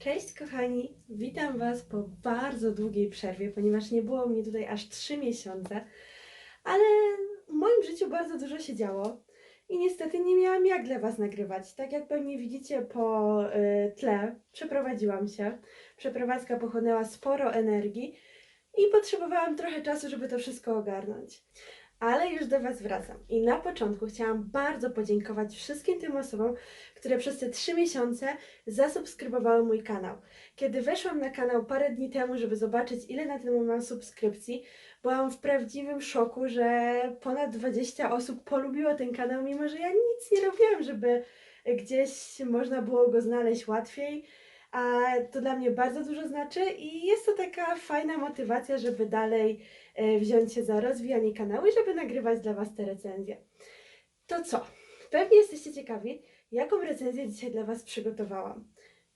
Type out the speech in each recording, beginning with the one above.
Cześć kochani, witam Was po bardzo długiej przerwie, ponieważ nie było mnie tutaj aż 3 miesiące, ale w moim życiu bardzo dużo się działo i niestety nie miałam jak dla Was nagrywać. Tak jak pewnie widzicie po y, tle, przeprowadziłam się. Przeprowadzka pochłonęła sporo energii i potrzebowałam trochę czasu, żeby to wszystko ogarnąć. Ale już do Was wracam. I na początku chciałam bardzo podziękować wszystkim tym osobom, które przez te 3 miesiące zasubskrybowały mój kanał. Kiedy weszłam na kanał parę dni temu, żeby zobaczyć, ile na tym mam subskrypcji, byłam w prawdziwym szoku, że ponad 20 osób polubiło ten kanał, mimo że ja nic nie robiłam, żeby gdzieś można było go znaleźć łatwiej. A to dla mnie bardzo dużo znaczy i jest to taka fajna motywacja, żeby dalej wziąć się za rozwijanie kanału i żeby nagrywać dla Was te recenzje. To co? Pewnie jesteście ciekawi, jaką recenzję dzisiaj dla Was przygotowałam.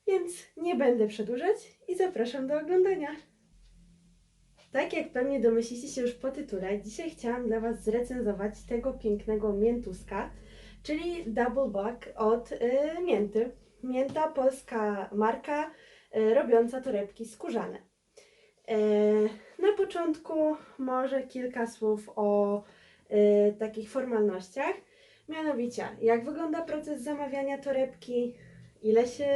Więc nie będę przedłużać i zapraszam do oglądania. Tak jak pewnie domyślicie się już po tytule, dzisiaj chciałam dla Was zrecenzować tego pięknego miętuska, czyli Double Buck od y, Mięty. Mięta, polska marka y, robiąca torebki skórzane. E, na początku może kilka słów o y, takich formalnościach. Mianowicie, jak wygląda proces zamawiania torebki, ile się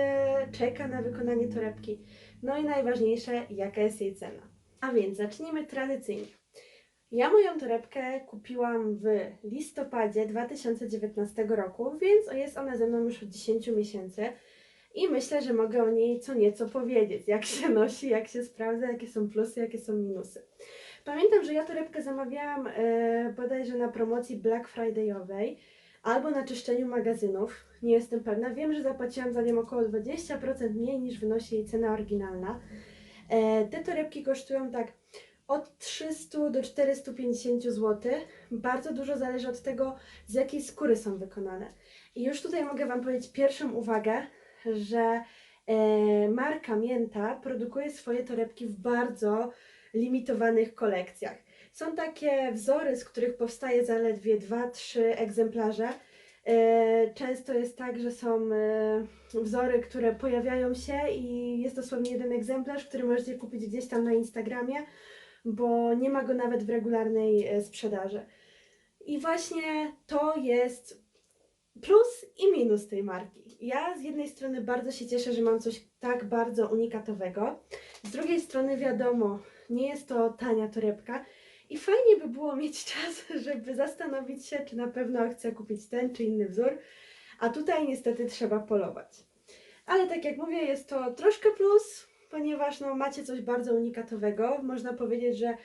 czeka na wykonanie torebki, no i najważniejsze, jaka jest jej cena. A więc zacznijmy tradycyjnie. Ja moją torebkę kupiłam w listopadzie 2019 roku, więc jest ona ze mną już od 10 miesięcy i myślę, że mogę o niej co nieco powiedzieć, jak się nosi, jak się sprawdza, jakie są plusy, jakie są minusy. Pamiętam, że ja torebkę zamawiałam e, bodajże na promocji Black Friday'owej albo na czyszczeniu magazynów. Nie jestem pewna. Wiem, że zapłaciłam za nią około 20% mniej niż wynosi jej cena oryginalna. E, te torebki kosztują tak od 300 do 450 zł. Bardzo dużo zależy od tego, z jakiej skóry są wykonane. I już tutaj mogę Wam powiedzieć pierwszą uwagę, że e, marka Mięta produkuje swoje torebki w bardzo limitowanych kolekcjach. Są takie wzory, z których powstaje zaledwie 2-3 egzemplarze. E, Często jest tak, że są e, wzory, które pojawiają się i jest dosłownie jeden egzemplarz, który możecie kupić gdzieś tam na Instagramie, bo nie ma go nawet w regularnej sprzedaży. I właśnie to jest plus i minus tej marki. Ja z jednej strony bardzo się cieszę, że mam coś tak bardzo unikatowego. Z drugiej strony wiadomo, nie jest to tania torebka i fajnie by było mieć czas, żeby zastanowić się, czy na pewno chcę kupić ten czy inny wzór, a tutaj niestety trzeba polować. Ale tak jak mówię, jest to troszkę plus, ponieważ no, macie coś bardzo unikatowego. Można powiedzieć, że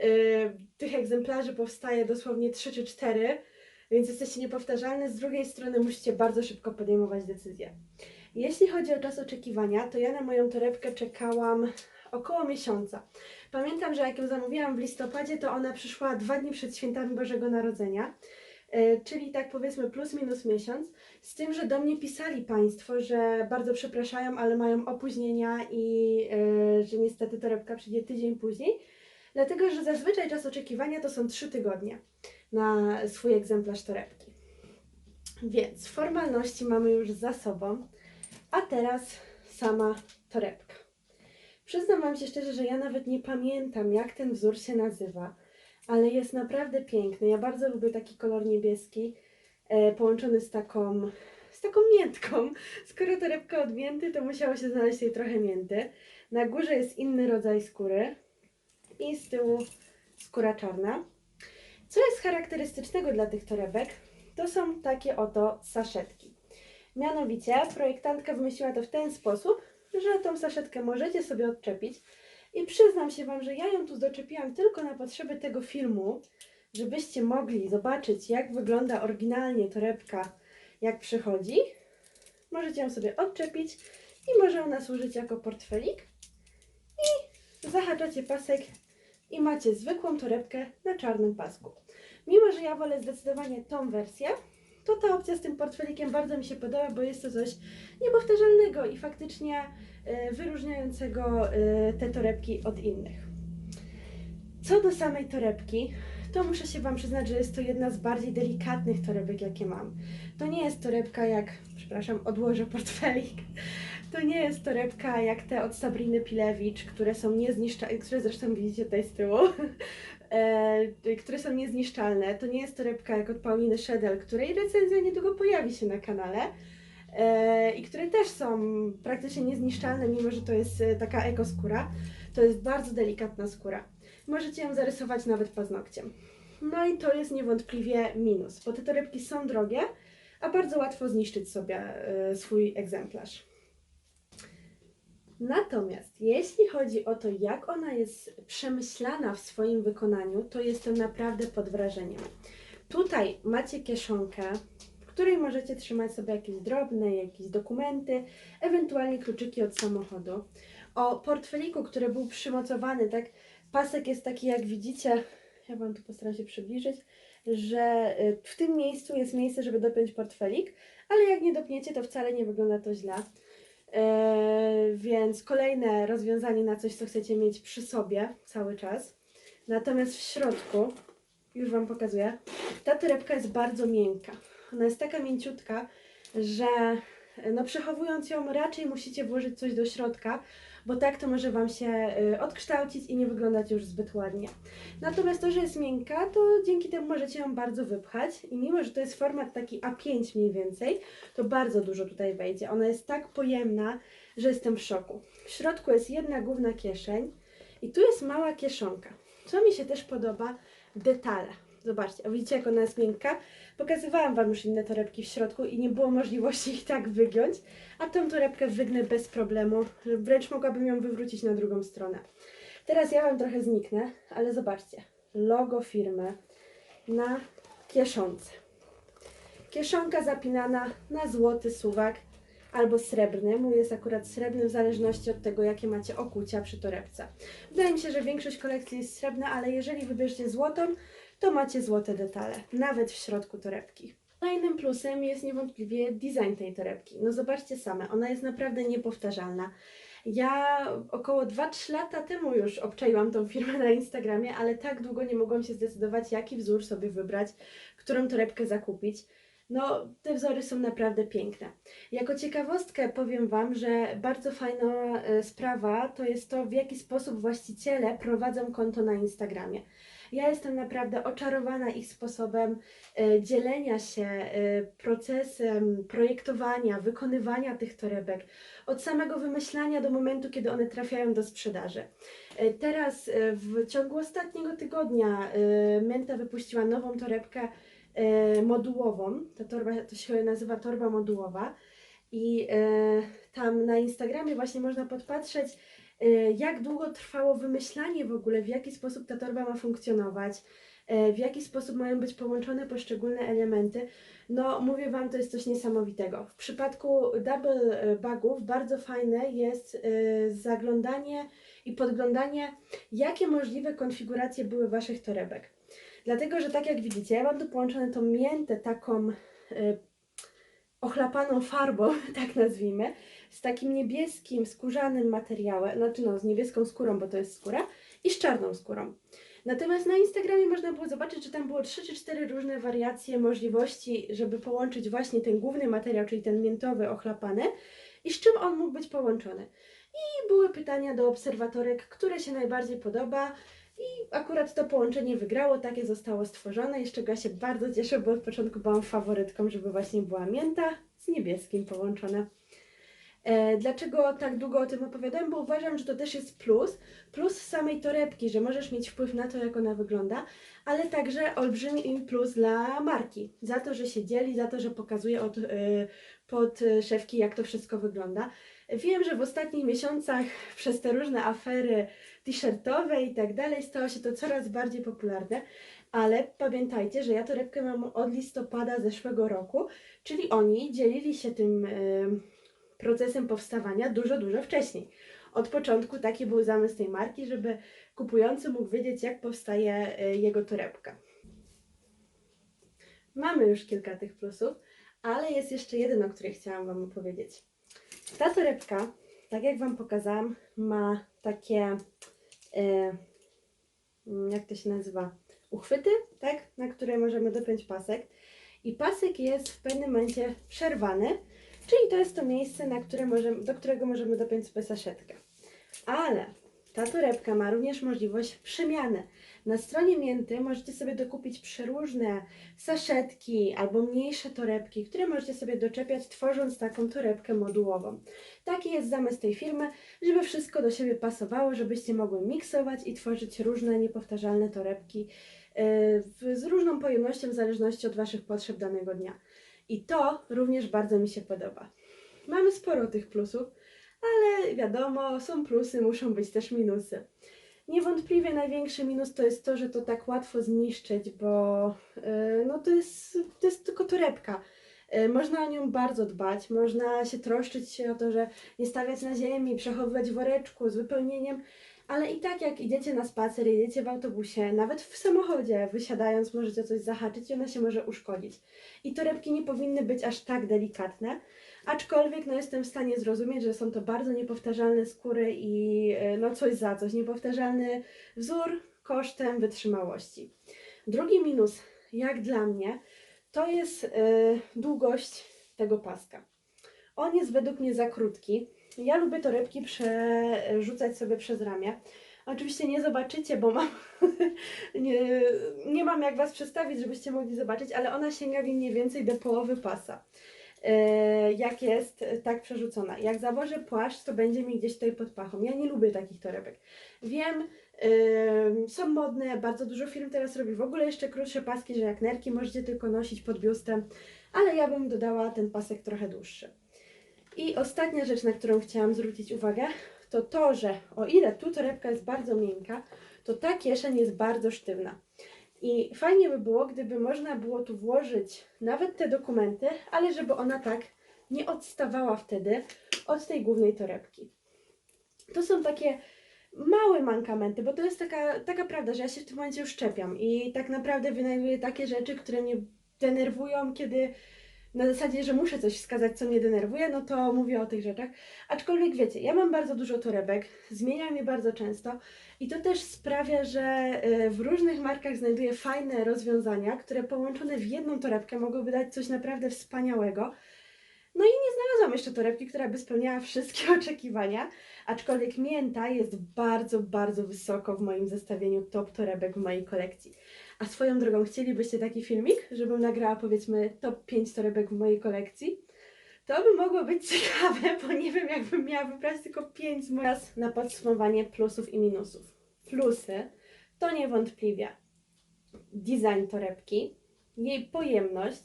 y, tych egzemplarzy powstaje dosłownie 3 czy 4, więc jesteście niepowtarzalne. Z drugiej strony musicie bardzo szybko podejmować decyzje. Jeśli chodzi o czas oczekiwania, to ja na moją torebkę czekałam około miesiąca. Pamiętam, że jak ją zamówiłam w listopadzie, to ona przyszła dwa dni przed świętami Bożego Narodzenia, e, czyli tak powiedzmy plus minus miesiąc. Z tym, że do mnie pisali Państwo, że bardzo przepraszają, ale mają opóźnienia i e, że niestety torebka przyjdzie tydzień później. Dlatego, że zazwyczaj czas oczekiwania to są trzy tygodnie na swój egzemplarz torebki. Więc formalności mamy już za sobą, a teraz sama torebka. Przyznam Wam się szczerze, że ja nawet nie pamiętam, jak ten wzór się nazywa, ale jest naprawdę piękny. Ja bardzo lubię taki kolor niebieski, e, połączony z taką, z taką miętką. Skoro torebka od mięty, to musiało się znaleźć tej trochę mięty. Na górze jest inny rodzaj skóry i z tyłu skóra czarna. Co jest charakterystycznego dla tych torebek, to są takie oto saszetki. Mianowicie projektantka wymyśliła to w ten sposób, że tą saszetkę możecie sobie odczepić. I przyznam się Wam, że ja ją tu doczepiłam tylko na potrzeby tego filmu, żebyście mogli zobaczyć, jak wygląda oryginalnie torebka, jak przychodzi. Możecie ją sobie odczepić i może ona służyć jako portfelik. I zahaczacie pasek i macie zwykłą torebkę na czarnym pasku. Mimo, że ja wolę zdecydowanie tą wersję, to ta opcja z tym portfelikiem bardzo mi się podoba, bo jest to coś niepowtarzalnego i faktycznie e, wyróżniającego e, te torebki od innych. Co do samej torebki, to muszę się Wam przyznać, że jest to jedna z bardziej delikatnych torebek, jakie mam. To nie jest torebka jak, przepraszam, odłożę portfelik. To nie jest torebka jak te od Sabriny Pilewicz, które są niezniszczalne, które zresztą widzicie tutaj z tyłu, e, które są niezniszczalne. To nie jest torebka jak od Pauliny Szedel, której recenzja niedługo pojawi się na kanale e, i które też są praktycznie niezniszczalne, mimo że to jest e, taka ekoskóra. To jest bardzo delikatna skóra. Możecie ją zarysować nawet paznokciem. No i to jest niewątpliwie minus, bo te torebki są drogie, a bardzo łatwo zniszczyć sobie e, swój egzemplarz. Natomiast jeśli chodzi o to, jak ona jest przemyślana w swoim wykonaniu, to jestem naprawdę pod wrażeniem. Tutaj macie kieszonkę, w której możecie trzymać sobie jakieś drobne, jakieś dokumenty, ewentualnie kluczyki od samochodu. O portfeliku, który był przymocowany, tak, pasek jest taki, jak widzicie, ja Wam tu postaram się przybliżyć, że y, w tym miejscu jest miejsce, żeby dopiąć portfelik, ale jak nie dopniecie, to wcale nie wygląda to źle. Więc kolejne rozwiązanie na coś, co chcecie mieć przy sobie cały czas. Natomiast w środku, już Wam pokazuję, ta torebka jest bardzo miękka. Ona jest taka mięciutka, że no przechowując ją raczej musicie włożyć coś do środka, bo tak to może Wam się y, odkształcić i nie wyglądać już zbyt ładnie. Natomiast to, że jest miękka, to dzięki temu możecie ją bardzo wypchać i mimo, że to jest format taki A5 mniej więcej, to bardzo dużo tutaj wejdzie. Ona jest tak pojemna, że jestem w szoku. W środku jest jedna główna kieszeń i tu jest mała kieszonka. Co mi się też podoba, detale. Zobaczcie, a widzicie jak ona jest miękka? Pokazywałam Wam już inne torebki w środku i nie było możliwości ich tak wygiąć, a tą torebkę wygnę bez problemu, wręcz mogłabym ją wywrócić na drugą stronę. Teraz ja Wam trochę zniknę, ale zobaczcie, logo firmy na kieszonce. Kieszonka zapinana na złoty suwak albo srebrny. Mój jest akurat srebrny w zależności od tego, jakie macie okucia przy torebce. Wydaje mi się, że większość kolekcji jest srebrna, ale jeżeli wybierzecie złotą, to macie złote detale, nawet w środku torebki. Kolejnym plusem jest niewątpliwie design tej torebki. No zobaczcie same, ona jest naprawdę niepowtarzalna. Ja około 2-3 lata temu już obczaiłam tą firmę na Instagramie, ale tak długo nie mogłam się zdecydować, jaki wzór sobie wybrać, którą torebkę zakupić. No, te wzory są naprawdę piękne. Jako ciekawostkę powiem Wam, że bardzo fajna e, sprawa to jest to, w jaki sposób właściciele prowadzą konto na Instagramie. Ja jestem naprawdę oczarowana ich sposobem e, dzielenia się e, procesem projektowania, wykonywania tych torebek, od samego wymyślania do momentu, kiedy one trafiają do sprzedaży. Teraz w ciągu ostatniego tygodnia Menta wypuściła nową torebkę modułową. Ta torba to się nazywa torba modułowa. I e, tam na Instagramie właśnie można podpatrzeć, e, jak długo trwało wymyślanie w ogóle, w jaki sposób ta torba ma funkcjonować, e, w jaki sposób mają być połączone poszczególne elementy. No, mówię Wam, to jest coś niesamowitego. W przypadku double e, bagów bardzo fajne jest e, zaglądanie i podglądanie, jakie możliwe konfiguracje były Waszych torebek. Dlatego, że tak jak widzicie, ja mam tu połączone tą miętę taką e, ochlapaną farbą, tak nazwijmy, z takim niebieskim, skórzanym materiałem, znaczy no, z niebieską skórą, bo to jest skóra, i z czarną skórą. Natomiast na Instagramie można było zobaczyć, że tam było 3 czy 4 różne wariacje możliwości, żeby połączyć właśnie ten główny materiał, czyli ten miętowy, ochlapany, i z czym on mógł być połączony. I były pytania do obserwatorek, które się najbardziej podoba, i akurat to połączenie wygrało, takie zostało stworzone, i z czego ja się bardzo cieszę, bo od początku byłam faworytką, żeby właśnie była mięta z niebieskim połączone. E, dlaczego tak długo o tym opowiadam? Bo uważam, że to też jest plus. Plus samej torebki, że możesz mieć wpływ na to, jak ona wygląda, ale także olbrzymi plus dla marki. Za to, że się dzieli, za to, że pokazuje od, e, pod szewki, jak to wszystko wygląda. Wiem, że w ostatnich miesiącach przez te różne afery t-shirtowe i tak dalej stało się to coraz bardziej popularne, ale pamiętajcie, że ja torebkę mam od listopada zeszłego roku, czyli oni dzielili się tym e, procesem powstawania dużo, dużo wcześniej. Od początku taki był zamysł tej marki, żeby kupujący mógł wiedzieć, jak powstaje e, jego torebka. Mamy już kilka tych plusów, ale jest jeszcze jeden, o którym chciałam Wam opowiedzieć. Ta torebka, tak jak Wam pokazałam, ma takie, jak to się nazywa, uchwyty, tak, na które możemy dopiąć pasek. I pasek jest w pewnym momencie przerwany, Czyli to jest to miejsce, na które możemy, do którego możemy dopiąć sobie saszetkę. Ale ta torebka ma również możliwość przemiany. Na stronie Mięty możecie sobie dokupić przeróżne saszetki albo mniejsze torebki, które możecie sobie doczepiać, tworząc taką torebkę modułową. Taki jest zamysł tej firmy, żeby wszystko do siebie pasowało, żebyście mogły miksować i tworzyć różne niepowtarzalne torebki w- z różną pojemnością w zależności od Waszych potrzeb danego dnia. I to również bardzo mi się podoba. Mamy sporo tych plusów, ale wiadomo, są plusy, muszą być też minusy. Niewątpliwie największy minus to jest to, że to tak łatwo zniszczyć, bo yy, no to, jest, to jest tylko torebka. Yy, Można o nią bardzo dbać, można się troszczyć się o to, że nie stawiać na ziemi, przechowywać woreczku z wypełnieniem, ale i tak jak idziecie na spacer, jedziecie w autobusie, nawet w samochodzie, wysiadając możecie coś zahaczyć i ona się może uszkodzić. I torebki nie powinny być aż tak delikatne, aczkolwiek no jestem w stanie zrozumieć, że są to bardzo niepowtarzalne skóry i e, no coś za coś, niepowtarzalny wzór kosztem wytrzymałości. Drugi minus, jak dla mnie, to jest e, długość tego paska. On jest według mnie za krótki. Ja lubię torebki przerzucać sobie przez ramię. Oczywiście nie zobaczycie, bo mam nie, nie mam jak Was przedstawić, żebyście mogli zobaczyć, ale ona sięga mniej więcej do połowy pasa. E, jak jest e, tak przerzucona. Jak założę płaszcz, to będzie mi gdzieś tutaj pod pachą. Ja nie lubię takich torebek. Wiem, em, są modne, bardzo dużo firm teraz robi w ogóle jeszcze krótsze paski, że jak nerki możecie tylko nosić pod biustem, ale ja bym dodała ten pasek trochę dłuższy. I ostatnia rzecz, na którą chciałam zwrócić uwagę, to to, że o ile tu torebka jest bardzo miękka, to ta kieszeń jest bardzo sztywna. I fajnie by było, gdyby można było tu włożyć nawet te dokumenty, ale żeby ona tak nie odstawała wtedy od tej głównej torebki. To są takie małe mankamenty, bo to jest taka, taka prawda, że ja się w tym momencie już czepiam i tak naprawdę wynajduję takie rzeczy, które mnie denerwują, kiedy na zasadzie, że muszę coś wskazać, co mnie denerwuje, no to mówię o tych rzeczach. Aczkolwiek wiecie, ja mam bardzo dużo torebek, zmieniam je bardzo często i to też sprawia, że y, w różnych markach znajduję fajne rozwiązania, które połączone w jedną torebkę mogłyby dać coś naprawdę wspaniałego. No i nie znalazłam jeszcze torebki, która by spełniała wszystkie oczekiwania, aczkolwiek mięta jest bardzo, bardzo wysoko w moim zestawieniu top torebek w mojej kolekcji. A swoją drogą, chcielibyście taki filmik, żebym nagrała powiedzmy top 5 torebek w mojej kolekcji? To by mogło być ciekawe, bo nie wiem, jakbym miała wybrać tylko 5 z moich. Teraz na podsumowanie plusów i minusów. Plusy to niewątpliwie design torebki, jej pojemność,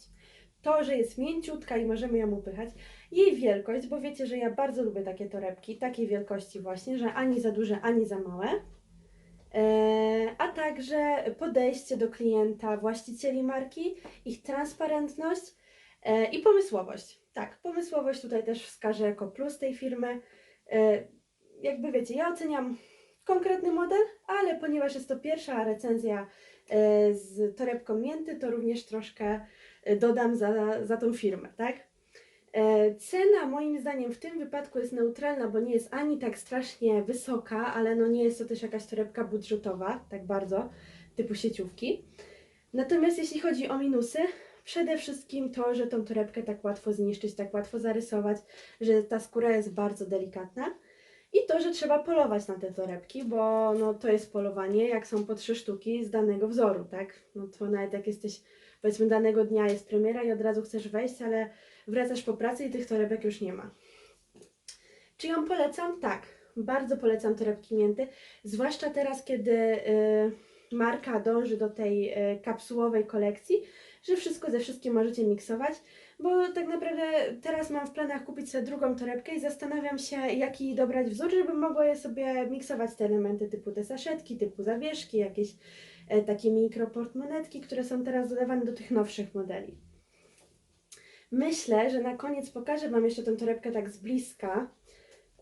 to, że jest mięciutka i możemy ją upychać, jej wielkość, bo wiecie, że ja bardzo lubię takie torebki, takiej wielkości właśnie, że ani za duże, ani za małe. E, a także podejście do klienta, właścicieli marki, ich transparentność e, i pomysłowość. Tak, pomysłowość tutaj też wskażę jako plus tej firmy. E, jakby wiecie, ja oceniam konkretny model, ale ponieważ jest to pierwsza recenzja z torebką mięty, to również troszkę dodam za, za tą firmę, tak? E, Cena moim zdaniem w tym wypadku jest neutralna, bo nie jest ani tak strasznie wysoka, ale no nie jest to też jakaś torebka budżetowa, tak bardzo, typu sieciówki. Natomiast jeśli chodzi o minusy, przede wszystkim to, że tą torebkę tak łatwo zniszczyć, tak łatwo zarysować, że ta skóra jest bardzo delikatna. I to, że trzeba polować na te torebki, bo no, to jest polowanie, jak są po trzy sztuki z danego wzoru, tak? No to nawet jak jesteś, powiedzmy danego dnia jest premiera i od razu chcesz wejść, ale wracasz po pracy i tych torebek już nie ma. Czy ją polecam? Tak. Bardzo polecam torebki mięty, zwłaszcza teraz, kiedy y, marka dąży do tej y, kapsułowej kolekcji, że wszystko ze wszystkim możecie miksować, bo tak naprawdę teraz mam w planach kupić sobie drugą torebkę i zastanawiam się, jaki dobrać wzór, żebym mogła je sobie miksować te elementy typu te saszetki, typu zawieszki, jakieś e, takie mikroportmonetki, które są teraz dodawane do tych nowszych modeli. Myślę, że na koniec pokażę Wam jeszcze tę torebkę tak z bliska.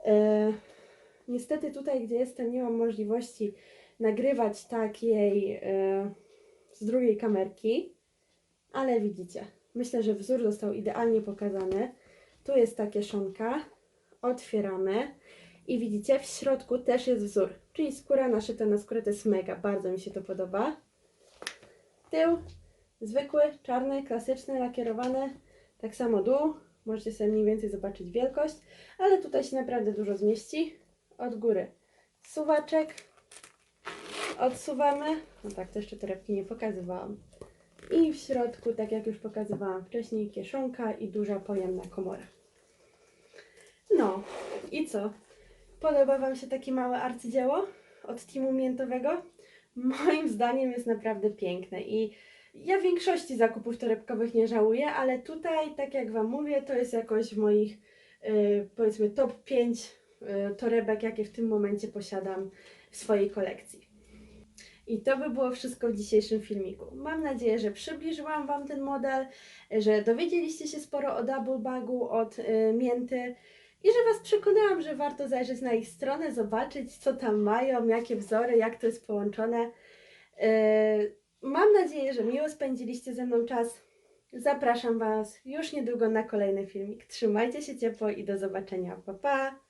E, niestety tutaj, gdzie jestem, nie mam możliwości nagrywać takiej e, z drugiej kamerki, ale widzicie, myślę, że wzór został idealnie pokazany. Tu jest ta kieszonka, otwieramy. I widzicie, w środku też jest wzór, czyli skóra naszyta na skórę, to jest mega, bardzo mi się to podoba. Tył, zwykły, czarny, klasyczny, lakierowany, tak samo dół, Możecie sobie mniej więcej zobaczyć wielkość, ale tutaj się naprawdę dużo zmieści. Od góry suwaczek. Odsuwamy. No tak, to jeszcze torebki nie pokazywałam. I w środku, tak jak już pokazywałam wcześniej, kieszonka i duża pojemna komora. No i co? Podoba Wam się takie małe arcydzieło od teamu miętowego? Moim zdaniem jest naprawdę piękne i ja większości zakupów torebkowych nie żałuję, ale tutaj, tak jak Wam mówię, to jest jakoś w moich y, powiedzmy top 5 y, torebek, jakie w tym momencie posiadam w swojej kolekcji. I to by było wszystko w dzisiejszym filmiku. Mam nadzieję, że przybliżyłam Wam ten model, że dowiedzieliście się sporo o double bagu od y, Mięty i że Was przekonałam, że warto zajrzeć na ich stronę, zobaczyć co tam mają, jakie wzory, jak to jest połączone. Y, mam nadzieję, że miło spędziliście ze mną czas. Zapraszam Was już niedługo na kolejny filmik. Trzymajcie się ciepło i do zobaczenia. Pa, pa!